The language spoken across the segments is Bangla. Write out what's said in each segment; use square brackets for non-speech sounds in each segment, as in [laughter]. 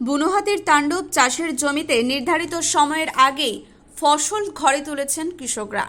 বুনোহাতির তাণ্ডব চাষের জমিতে নির্ধারিত সময়ের আগেই ফসল ঘরে তুলেছেন কৃষকরা।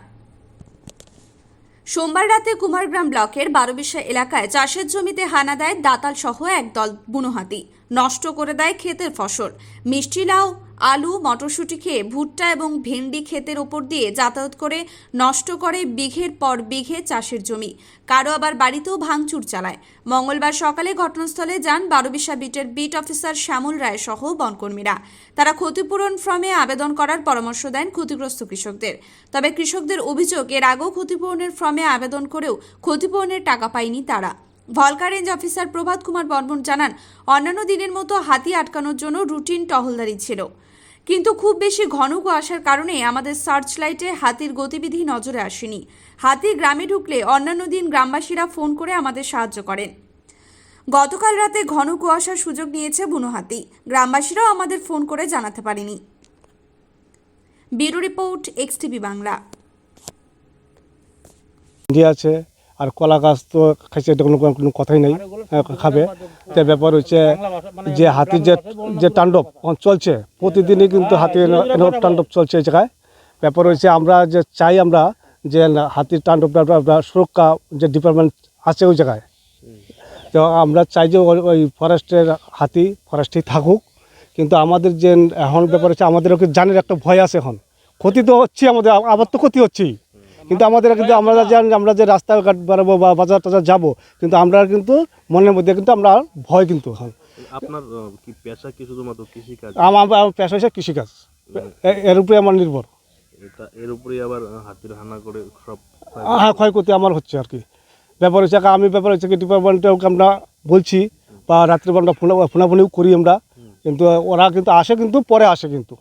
সোমবার রাতে কুমারগ্রাম ব্লকের বারোবিশা এলাকায় চাষের জমিতে হানা দেয় দাতাল সহ একদল বুনোহাতি নষ্ট করে দেয় ক্ষেতের ফসল। মিষ্টি লাউ আলু, মটরশুঁটি খেয়ে ভুট্টা এবং ভেন্ডি ক্ষেতের ওপর দিয়ে যাতায়াত করে নষ্ট করে বিঘের পর বিঘে চাষের জমি। কারও আবার বাড়িতেও ভাঙচুর চালায়। মঙ্গলবার সকালে ঘটনাস্থলে যান বারোবিশা বিটের বিট অফিসার শ্যামল রায় সহ বনকর্মীরা। তারা ক্ষতিপূরণ ফর্মে আবেদন করার পরামর্শ দেন ক্ষতিগ্রস্ত কৃষকদের। তবে কৃষকদের অভিযোগ, এর আগেও ক্ষতিপূরণের ফর্মে আবেদন করেও ক্ষতিপূরণের টাকা পায়নি তারা। Volker range officer Prabhat Kumar Barman জানান, অন্যান্য দিনের মতো হাতি আটকানোর জন্য রুটিন টহলদারি ছিল। কিন্তু খুব বেশি ঘন কুয়াশার কারণে আমাদের সার্চ লাইটে হাতির গতিবিধি নজরে আসেনি। হাতি গ্রামে ঢুকলে অন্যান্য দিন গ্রামবাসীরা ফোন করে আমাদের সাহায্য করেন। গতকাল রাতে ঘন কুয়াশার সুযোগ নিয়েছে বুনো হাতি। গ্রামবাসীরাও আমাদের ফোন করে জানাতে পারেনি। Bureau report XTV Bangla. আছে। আর কলা গাছ তো খাইছে, এটা কোনো কোনো কথাই নেই খাবে। তো ব্যাপার হচ্ছে যে হাতির যে যে তাণ্ডব চলছে, প্রতিদিনই কিন্তু হাতির তাণ্ডব চলছে এই জায়গায়। ব্যাপার হচ্ছে আমরা যে চাই আমরা যে হাতির তাণ্ডবটা সুরক্ষা যে ডিপার্টমেন্ট আছে ওই জায়গায়। তো আমরা চাই যে ওই- ফরেস্টের হাতি ফরেস্টেই থাকুক। কিন্তু আমাদের যে এখন ব্যাপার হচ্ছে আমাদের ওকে জানের একটা ভয় আছে এখন? ক্ষতি তো হচ্ছে আমাদের আবার তো ক্ষতি হচ্ছেই। কিন্তু আমাদের কিন্তু আমরা জানি আমরা যে রাস্তাঘাট বেরোবো বা বাজার টাজার যাব কিন্তু আমরা কিন্তু মনের মধ্যে কিন্তু আমরা ভয় কিন্তু এখন আপনার কি পেশা কি শুধুমাত্র কৃষিকাজ? আমার আমার পেশা হচ্ছে কৃষিকাজ। এর উপরে আমার নির্ভর। এর উপরেই আবার হাতির হানা করে সব হ্যাঁ ক্ষয়ক্ষতি আমার হচ্ছে আর কি। ব্যাপার হচ্ছে আমি ব্যাপার হচ্ছে কি ডিপার্টমেন্টে আমরা বলছি বা রাত্রিবেলা আমরা ফোনা ফোনাফোনিও করি আমরা। কিন্তু ওরা কিন্তু আসে কিন্তু পরে আসে কিন্তু।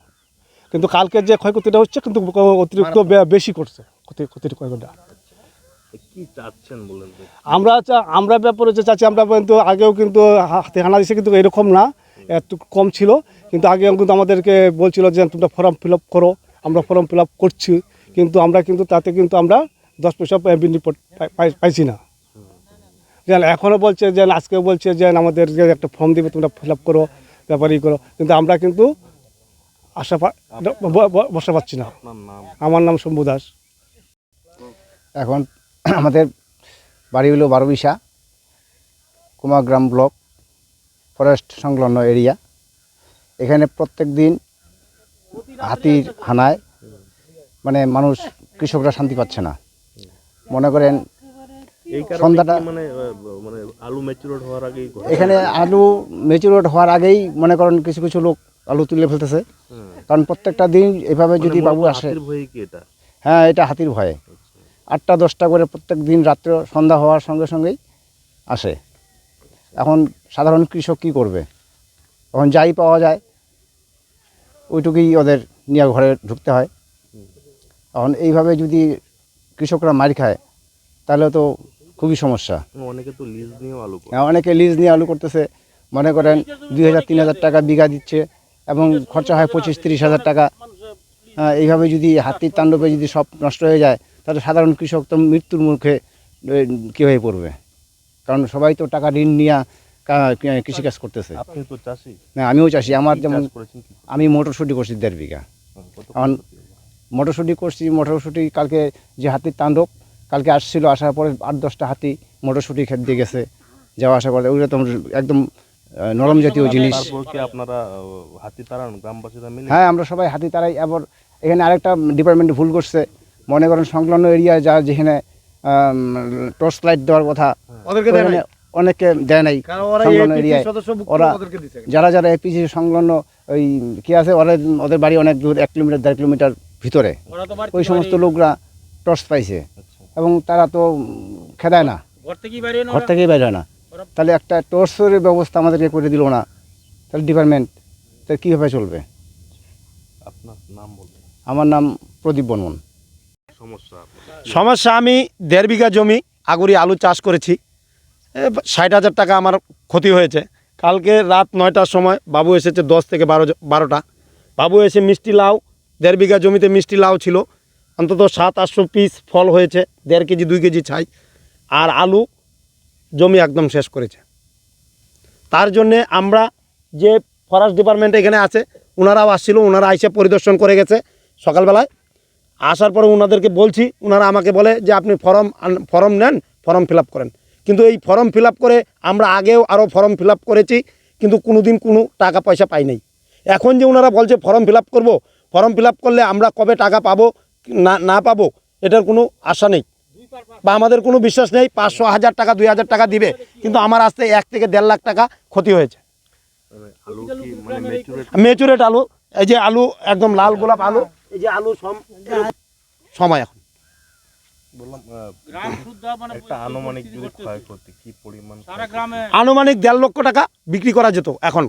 কিন্তু কালকে যে ক্ষয়ক্ষতিটা হচ্ছে কিন্তু অতিরিক্ত বেশি করছে। ক্ষতি ক্ষতির ক্ষয়ক্ষতিটা কি চাচ্ছেন বলেন তো? আমরা আমরা ব্যাপার হচ্ছে চাচ্ছি আমরা কিন্তু আগেও কিন্তু হাতে হানা দিছে কিন্তু এরকম না। একটু কম ছিল কিন্তু আগেও কিন্তু আমাদেরকে বলছিল যে তোমরা ফর্ম ফিল আপ করো আমরা ফর্ম ফিল আপ করছি কিন্তু আমরা কিন্তু তাতে কিন্তু আমরা দশ পয়সা বেনিফিট পাইছি না। যেন এখনও বলছে যে আজকে বলছে যে আমাদের যে একটা ফর্ম দিবে তোমরা ফিল আপ করো ব্যাপার ই করো। কিন্তু আমরা কিন্তু আশা বসা পাচ্ছি না। আমার নাম শম্ভু দাস। এখন [clears throat] আমাদের বাড়ি হলো বারোবিশা কুমাগ্রাম ব্লক ফরেস্ট সংলগ্ন এরিয়া। এখানে প্রত্যেক দিন হাতির হানায় মানে মানুষ কৃষকরা শান্তি পাচ্ছে না। মনে করেন সন্ধ্যাটা- মানে মানে আলু ম্যাচুরেট হওয়ার আগেই এখানে আলু মেচুরেট হওয়ার আগেই মনে করেন কিছু কিছু লোক আলু তুলে ফেলতেছে। কারণ প্রত্যেকটা দিন এভাবে যদি মানে বাবু মূলত আসে হ্যাঁ এটা হাতির ভয়ে। আটটা দশটা করে প্রত্যেক দিন রাত্রে সন্ধ্যা হওয়ার সঙ্গে সঙ্গেই আসে। এখন সাধারণ কৃষক কি করবে? এখন যাই পাওয়া যায় ওইটুকুই ওদের নিয়ে ঘরে ঢুকতে হয়। এখন এইভাবে যদি কৃষকরা মার খায় তাহলে তো খুবই সমস্যা। অনেকে তো লিজ নিয়েও আলু হ্যাঁ, অনেকে লিজ নিয়ে আলু করতেছে। মনে করেন দুই হাজার তিন হাজার টাকা বিঘা দিচ্ছে এবং খরচা হয় পঁচিশ তিরিশ হাজার টাকা। হ্যাঁ, এইভাবে যদি হাতির তাণ্ডবে যদি সব নষ্ট হয়ে যায় তাহলে সাধারণ কৃষক তো মৃত্যুর মুখে এ, কী হয়ে পড়বে? কারণ সবাই তো টাকা ঋণ নিয়ে কৃষিকাজ করতেছে। হ্যাঁ আমিও চাষি আমার যেমন আমি মটরশুঁটি করছি দেড় বিঘা। কত মটরশুঁটি করছি মটরশুঁটি কালকে যে হাতির তাণ্ডব কালকে আসছিল আসার পরে আট দশটা হাতি মটরশুঁটি খেত দিয়ে গেছে। যাওয়া আসা করে ওগুলো তো একদম নরম জাতীয় জিনিস। আপনারা হাতি তাড়ান গ্রামবাসীরা হ্যাঁ আমরা সবাই হাতি তারাই এবার এখানে আরেকটা ডিপার্টমেন্ট ভুল করছে। মনে করেন সংলগ্ন এরিয়া যা যেখানে টর্চ লাইট দেওয়ার কথা অনেকে দেয় নাই? সংলগ্ন এরিয়ায়। ওরা যারা যারা এপিসি সংলগ্ন ওই কি আছে ওরা ওদের বাড়ি অনেক দূর এক কিলোমিটার দেড় কিলোমিটার ভিতরে। ওই সমস্ত লোকরা টর্চ পাইছে। এবং তারা তো খেদায় না। ঘর থেকেই বের হয় না। তাহলে একটা টর্চের ব্যবস্থা আমাদেরকে করে দিল না। তাহলে ডিপার্টমেন্ট তাহলে কীভাবে চলবে? আপনার নাম বলবেন আমার নাম প্রদীপ বর্মন। সমস্যা আমি দেড় বিঘা জমি আগুরি আলু চাষ করেছি। ষাট হাজার টাকা আমার ক্ষতি হয়েছে। কালকে রাত নয়টার সময় বাবু এসেছে দশ থেকে বারো বারোটা। বাবু এসে মিষ্টি লাউ, দেড় বিঘা জমিতে মিষ্টি লাউ ছিল। অন্তত সাত আটশো পিস ফল হয়েছে, দেড় কেজি, দুই কেজি ছাই। আর আলু জমি একদম শেষ করেছে। তার জন্যে আমরা যে ফরেস্ট ডিপার্টমেন্ট এখানে আছে, ওনারাও আসছিল, ওনারা আইসে পরিদর্শন করে গেছে সকালবেলায়। আসার পরে ওনাদেরকে বলছি ওনারা আমাকে বলে যে আপনি ফর্ম ফর্ম নেন ফর্ম ফিল আপ করেন। কিন্তু এই ফর্ম ফিল আপ করে আমরা আগেও আরও ফর্ম ফিল আপ করেছি কিন্তু কোনো দিন কোনো টাকা পয়সা পাই নাই। এখন যে ওনারা বলছে ফর্ম ফিল আপ করব ফর্ম ফিল আপ করলে আমরা কবে টাকা পাবো না না পাবো এটার কোনো আশা নেই। বা আমাদের কোনো বিশ্বাস নেই পাঁচশো হাজার টাকা দুই হাজার টাকা দিবে কিন্তু আমার আসতে এক থেকে দেড় লাখ টাকা ক্ষতি হয়েছে। কি মানে মেচুরেট আলু এই যে আলু একদম লাল গোলাপ আলু এই যে আলু সময় এখন। বললাম একটা আনুমানিক যদি ক্ষয়ক্ষতি কি পরিমাণ আনুমানিক দেড় লক্ষ টাকা বিক্রি করা যেত এখন।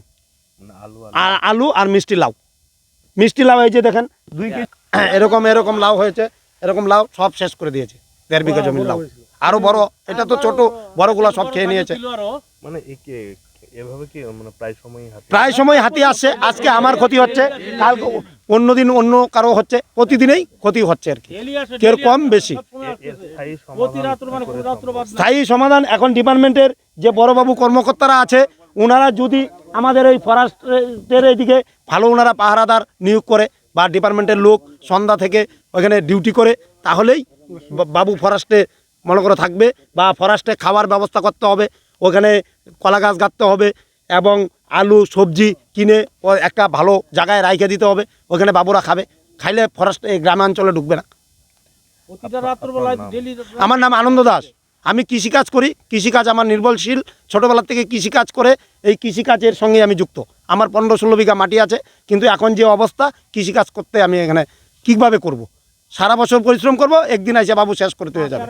মানে আলু আর আ- আলু আর মিষ্টি লাউ। মিষ্টি লাউ এই যে দেখেন দুই কেজি। এরকম এরকম লাউ হয়েছে এরকম লাউ সব শেষ করে দিয়েছে দেড় বিঘা জমির লাউ। আরও বড় এটা তো ছোট বড়গুলো সব খেয়ে নিয়েছে। মানে এভাবে কি মানে প্রায় সময়ই হাতে প্রায় সময় হাতি আসছে আজকে আমার ক্ষতি হচ্ছে কালকে অন্যদিন অন্য কারও হচ্ছে প্রতিদিনেই ক্ষতি হচ্ছে আর কি। কেউ কম বেশি। স্থায়ী সমাধান সম্ভব? স্থায়ী সমাধান এখন ডিপার্টমেন্টের যে বড়বাবু কর্মকর্তারা আছে ওনারা যদি আমাদের এই ফরেস্টের এইদিকে ভালো ওনারা পাহারাদার নিয়োগ করে বা ডিপার্টমেন্টের লোক সন্ধ্যা থেকে ওখানে ডিউটি করে তাহলেই বাবু ফরেস্টে মনে করে থাকবে বা ফরেস্টে খাওয়ার ব্যবস্থা করতে হবে ওখানে কলা গাছ গাঁথতে হবে এবং আলু সবজি কিনে ও একটা ভালো জায়গায় রাইখে দিতে হবে ওখানে বাবুরা খাবে। খাইলে ফরেস্ট এই গ্রামাঞ্চলে ঢুকবে না। আমার নাম আনন্দ দাস। আমি কৃষিকাজ করি কৃষিকাজ আমার নির্ভরশীল। ছোটোবেলার থেকে কৃষিকাজ করে এই কৃষিকাজের সঙ্গে আমি যুক্ত। আমার পনেরো ষোলো বিঘা মাটি আছে কিন্তু এখন যে অবস্থা কৃষিকাজ করতে আমি এখানে কীভাবে করব। সারা বছর পরিশ্রম করব একদিন এসে বাবু শেষ করতে হয়ে যাবে।